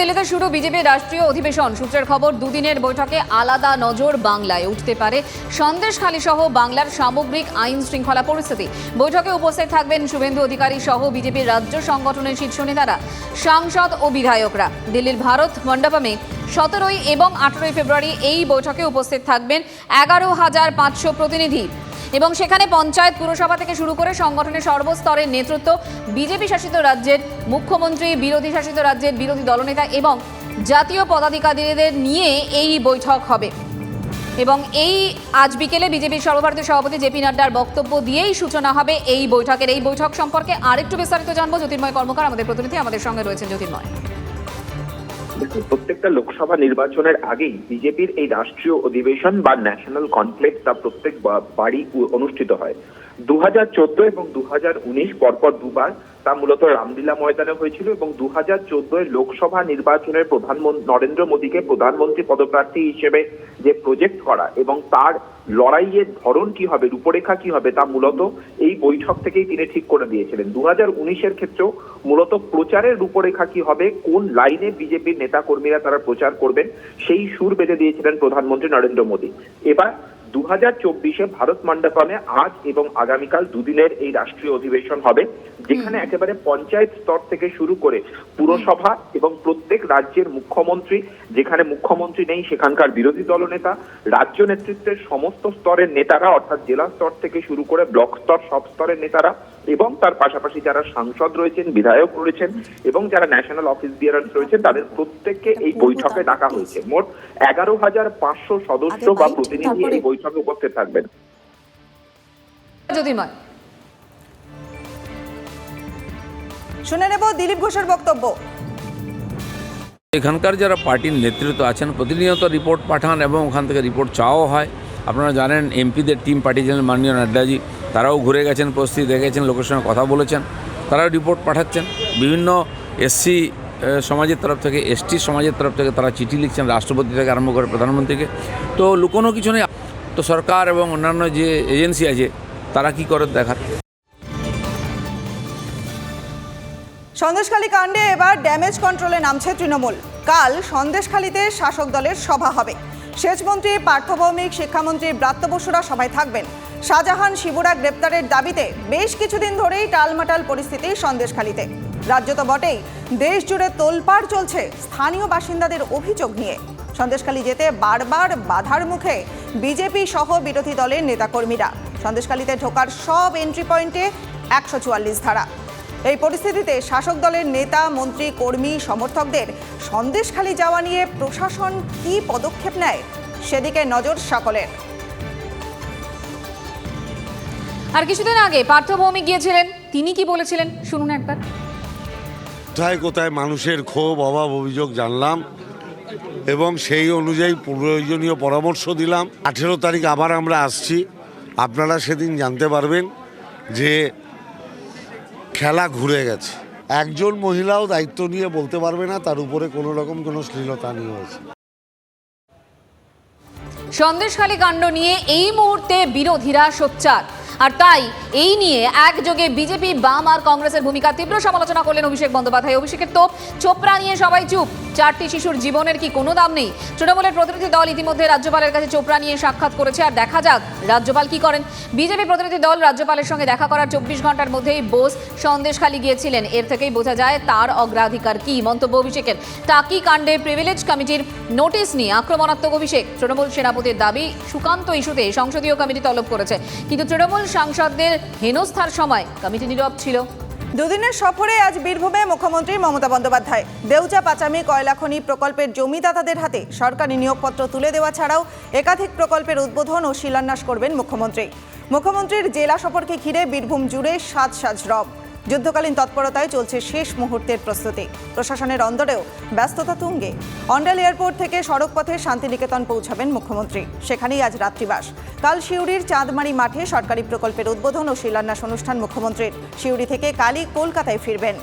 দিল্লিতে শুরু বিজেপির রাষ্ট্রীয় অধিবেশন। সূত্রের খবর, দুদিনের বৈঠকে আলাদা নজর বাংলায়। উঠতে পারে সন্দেশখালী সহ বাংলার সামগ্রিক আইন শৃঙ্খলা পরিস্থিতি। বৈঠকে উপস্থিত থাকবেন শুভেন্দু অধিকারী সহ বিজেপির রাজ্য সংগঠনের শীর্ষ নেতারা, সাংসদ ও বিধায়করা। দিল্লির ভারত মণ্ডপমে সতেরোই এবং আঠেরোই ফেব্রুয়ারি এই বৈঠকে উপস্থিত থাকবেন এগারো হাজার পাঁচশো প্রতিনিধি। এবং সেখানে পঞ্চায়েত পুরসভা থেকে শুরু করে সংগঠনের সর্বস্তরের নেতৃত্ব, বিজেপি শাসিত রাজ্যের মুখ্যমন্ত্রী, বিরোধী শাসিত রাজ্যের বিরোধী দলনেতা এবং জাতীয় পদাধিকারীদের নিয়ে এই বৈঠক হবে। এবং এই আজ বিকেলে বিজেপির সর্বভারতীয় সভাপতি জেপি নাড্ডার বক্তব্য দিয়েই সূচনা হবে এই বৈঠকের। এই বৈঠক সম্পর্কে আরেকটু বিস্তারিত জানব। জ্যোতির্ময় কর্মকার আমাদের প্রতিনিধি, আমাদের সঙ্গে রয়েছেন জ্যোতির্ময়। প্রত্যেকটা লোকসভা নির্বাচনের আগেই বিজেপির এই রাষ্ট্রীয় অধিবেশন বা ন্যাশনাল কনফ্লিক্ট তা প্রত্যেক বাড়ি অনুষ্ঠিত হয়। দু হাজার চোদ্দ এবং দু হাজার উনিশ পরপর দুবার তা মূলত রামলীলা ময়দানে হয়েছিল এবং দু হাজার চোদ্দোয় লোকসভা নির্বাচনের প্রধানমন্ত্রী নরেন্দ্র মোদীকে প্রধানমন্ত্রী পদপ্রার্থী হিসেবে যে প্রজেক্ট করা এবং তার লড়াইয়ের ধরন কি হবে, রূপরেখা কি হবে, তা মূলত এই বৈঠক থেকেই তিনি ঠিক করে দিয়েছিলেন। দু হাজার উনিশের ক্ষেত্রেও মূলত প্রচারের রূপরেখা কি হবে, কোন লাইনে বিজেপির নেতা কর্মীরা তারা প্রচার করবেন, সেই সুর বেঁধে দিয়েছিলেন প্রধানমন্ত্রী নরেন্দ্র মোদী। এবার দু হাজার চব্বিশে ভারত মণ্ডপমে আজ এবং আগামীকাল দুদিনের এই রাষ্ট্রীয় অধিবেশন হবে যেখানে একেবারে পঞ্চায়েত স্তর থেকে শুরু করে পুরসভা এবং প্রত্যেক রাজ্যের মুখ্যমন্ত্রী যেখানে মুখ্যমন্ত্রী নেই সেখানকার বিরোধী দলনেতা রাজ্য নেতৃত্বের সমস্ত স্তরের নেতারা অর্থাৎ জেলা স্তর থেকে শুরু করে ব্লক স্তর সব স্তরের নেতারা এবং তার পাশাপাশি যারা সাংসদ রয়েছেন বিধায়ক রয়েছেন এবং যারা ন্যাশনাল অফিস বিয়ারার্স রয়েছেন তাদের প্রত্যেককে এই বৈঠকে ডাকা হয়েছে। মোট এগারো হাজার পাঁচশো সদস্য বা প্রতিনিধি এই বৈঠকে উপস্থিত থাকবেন। শুনে নেব দিলীপ ঘোষের বক্তব্য। এখানকার যারা পার্টির নেতৃত্ব আছেন প্রতিনিয়ত রিপোর্ট পাঠান এবং ওখান থেকে রিপোর্ট চাওয়াও হয়। আপনারা জানেন এমপিদের টিম পাঠিয়েছেন মাননীয় নাড্ডাজি তারাও ঘুরে গেছেন পরিস্থিতি দেখেছেন লোকের সঙ্গে কথা বলেছেন, তারাও রিপোর্ট পাঠাচ্ছেন। বিভিন্ন এসসি সমাজের তরফ থেকে এসটি সমাজের তরফ থেকে তারা চিঠি লিখছেন, রাষ্ট্রপতি থেকে আরম্ভ করে প্রধানমন্ত্রীকে। তো লুকোনো কিছু নেই। তো সরকার এবং অন্যান্য যে এজেন্সি আছে, তারা কি করে দেখার? সন্দেশখালী কাণ্ডে এবার ড্যামেজ কন্ট্রোলে নামছে তৃণমূল। কাল সন্দেশখালীতে শাসক দলের সভা হবে। সেচমন্ত্রী পার্থভৌমিক শিক্ষামন্ত্রী ব্রাত্য বসুরা সভায় থাকবেন। শাহজাহান শিবুরা গ্রেপ্তারের দাবিতে বেশ কিছুদিন ধরেই টালমাটাল পরিস্থিতি সন্দেশখালীতে। রাজ্য তো বটেই দেশ জুড়ে তোলপাড় চলছে স্থানীয় বাসিন্দাদের অভিযোগ নিয়ে। সন্দেশখালী যেতে বারবার বাধার মুখে বিজেপি সহ বিরোধী দলের নেতাকর্মীরা। সন্দেশখালীতে ঢোকার সব এন্ট্রি পয়েন্টে একশো চুয়াল্লিশ ধারা। এই পরিস্থিতিতে শাসক দলের নেতা, মন্ত্রী, কর্মী, সমর্থকদের সন্দেশখালি যাওয়া নিয়ে প্রশাসন কী পদক্ষেপ নেয়, সেদিকে নজর সকলের। আর কিছুদিন আগে পার্থ ভৌমিক গিয়েছিলেন। তিনি কি বলেছিলেন? শুনুন একবার। কোথায় কোথায় মানুষের ক্ষোভ অভাব অভিযোগ জানলাম এবং সেই অনুযায়ী প্রয়োজনীয় পরামর্শ দিলাম। আঠেরো তারিখ আবার আমরা আসছি। আপনারা সেদিন জানতে পারবেন যে খেলা ঘুরে গেছে। একজন মহিলাও দায়িত্ব নিয়ে বলতে পারবে না তার উপরে কোনো রকম কোনো শ্লীলতা নিয়ে হয়েছে সন্দেশখালী কাণ্ড নিয়ে এই মুহূর্তে বিরোধীরা সোচ্চার। আর তাই, এই নিয়ে একযোগে বিজেপি, বাম আর কংগ্রেসের ভূমিকা তীব্র সমালোচনা করলেন অভিষেক বন্দ্যোপাধ্যায়। অভিষেকের তোপ চোপড়া নিয়ে সবাই চুপ। চারটি শিশুর জীবনের কি কোনো দাম নেই? তৃণমূলের প্রতিনিধি দল ইতিমধ্যে রাজ্যপালের কাছে চোপড়া নিয়ে সাক্ষাৎ করেছে, আর দেখা যাক রাজ্যপাল কি করেন। বিজেপি প্রতিনিধি দল রাজ্যপালের সঙ্গে দেখা করার চব্বিশ ঘণ্টার মধ্যেই বোস সন্দেশখালী গিয়েছিলেন। এর থেকেই বোঝা যায় তার অগ্রাধিকার কি? মন্তব্য অভিষেকের। টাকি কাণ্ডে প্রিভিলেজ কমিটির নোটিশ নিয়ে আক্রমণাত্মক অভিষেক। তৃণমূল সেনাপতির দাবি সুকান্ত ইস্যুতে সংসদীয় কমিটি তলব করেছে। কিন্তু তৃণমূল সাংসদদের হেনস্থার সময়। কমিটি নীরব ছিল। দুদিনের সফরে আজ বীরভূমে মুখ্যমন্ত্রী মমতা বন্দ্যোপাধ্যায়। দেউচা, পাচামি কয়লা খনি প্রকল্পের জমিদাতাদের হাতে সরকারি নিয়োগপত্র তুলে দেওয়া ছাড়াও একাধিক প্রকল্পের উদ্বোধন ও শিলান্যাস করবেন মুখ্যমন্ত্রী। মুখ্যমন্ত্রীর জেলা সফরকে ঘিরে বীরভূম জুড়ে সাজ সাজ রব। যুদ্ধকালীন তৎপরতায় চলছে শেষ মুহূর্তের প্রস্তুতি। প্রশাসনের অন্দরেও ব্যস্ততা তুঙ্গে। অন্ডাল এয়ারপোর্ট থেকে সড়কপথে শান্তিনিকেতন পৌঁছাবেন মুখ্যমন্ত্রী। সেখানেই আজ রাত্রিবাস। কাল সিউড়ির চাঁদমারি মাঠে সরকারি প্রকল্পের উদ্বোধন ও শিলান্যাস অনুষ্ঠান মুখ্যমন্ত্রীর। শিউরি থেকে কালই কলকাতায় ফিরবেন।